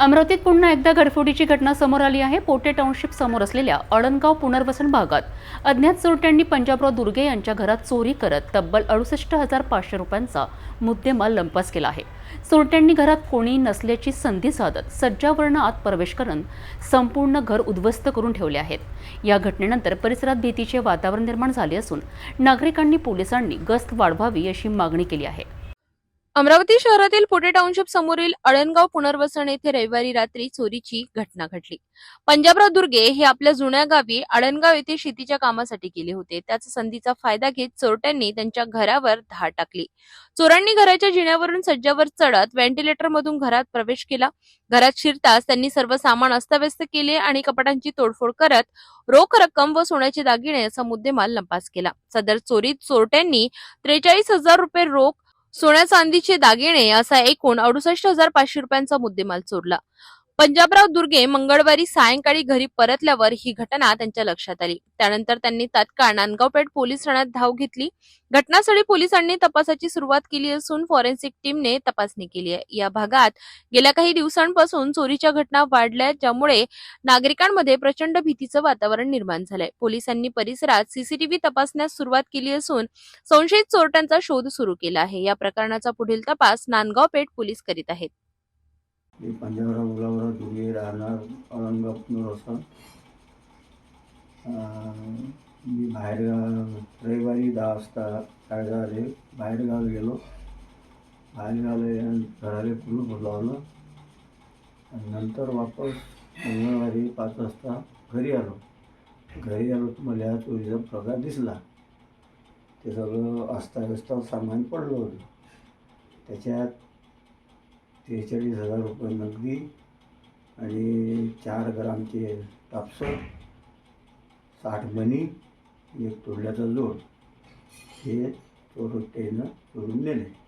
अमरावतीत पुन्हा एकदा घडफोडीची घटना समोर आली आहे. पोटे टाउनशिप समोर असलेल्या अळणगाव पुनर्वसन भागात अज्ञात चोरट्यांनी पंजाबराव दुर्गे यांच्या घरात चोरी करत तब्बल अडुसष्ट हजार पाचशे रुपयांचा मुद्देमाल लंपास केला आहे. चोरट्यांनी घरात कोणी नसल्याची संधी साधत सज्जावर्ण आत प्रवेश करून संपूर्ण घर उद्ध्वस्त करून ठेवले आहेत. या घटनेनंतर परिसरात भीतीचे वातावरण निर्माण झाले असून नागरिकांनी पोलिसांनी गस्त वाढवावी अशी मागणी केली आहे. अमरावती शहरातील पुटे टाउनशिप समोरील अळणगाव पुनर्वसन येथे रविवारी रात्री चोरीची घटना घडली. पंजाबराव दुर्गे हे आपल्या जुन्या गावी अळणगाव येथे शेतीच्या कामासाठी गेले होते. त्याच संधीचा फायदा घेत चोरट्यांनी त्यांच्या घरावर धाड टाकली. चोरांनी घराच्या जिण्यावरून सज्जावर चढत व्हेंटिलेटर मधून घरात प्रवेश केला. घरात शिरताच त्यांनी सर्व सामान अस्ताव्यस्त केले आणि कपाटांची तोडफोड करत रोख रक्कम व सोन्याचे दागिने असा मुद्देमाल लंपास केला. सदर चोरीत चोरट्यांनी त्रेचाळीस हजार रुपये रोख सोन्या चांदीचे दागिने असा एकूण अडुसष्ट हजार पाचशे रुपयांचा मुद्देमाल चोरला. पंजाबराव दुर्गे मंगळवारी सायंकाळी घरी परतल्यावर ही घटना त्यांच्या लक्षात आली. त्यानंतर त्यांनी तात्काळ नांदगावपेठ पोलीस ठाण्यात धाव घेतली. घटनास्थळी पोलिसांनी तपासाची सुरुवात केली असून फॉरेन्सिक टीमने तपासणी केली आहे. या भागात गेल्या काही दिवसांपासून चोरीच्या घटना वाढल्या ज्यामुळे नागरिकांमध्ये प्रचंड भीतीचं वातावरण निर्माण झालंय. पोलिसांनी परिसरात सीसीटीव्ही तपासण्यास सुरुवात केली असून संशयित चोरट्यांचा शोध सुरू केला आहे. या प्रकरणाचा पुढील तपास नांदगाव पेठ पोलीस करीत आहेत. मी पंजाबराव गुलाबराव दुगे राहणार औरंगाबाद असं मी बाहेरगाव रविवारी दहा वाजता साडेदहाले बाहेरगाव गेलो. बाहेरगावला गेल्यानंतर घराला पूर्ण बोलावलं. आणि नंतर वापस मंगळवारी पाच वाजता घरी आलो. घरी आलो तर मला चोरीचा प्रकार दिसला. ते सगळं अस्ताव्यस्त सामान पडलं होतं. त्याच्यात त्रेचाळीस हजार रुपये नगदी आणि चार ग्रामचे कापसं साठ मणी एक तोडल्याचा जोड. हे चोरट्यानं चोरून नेले.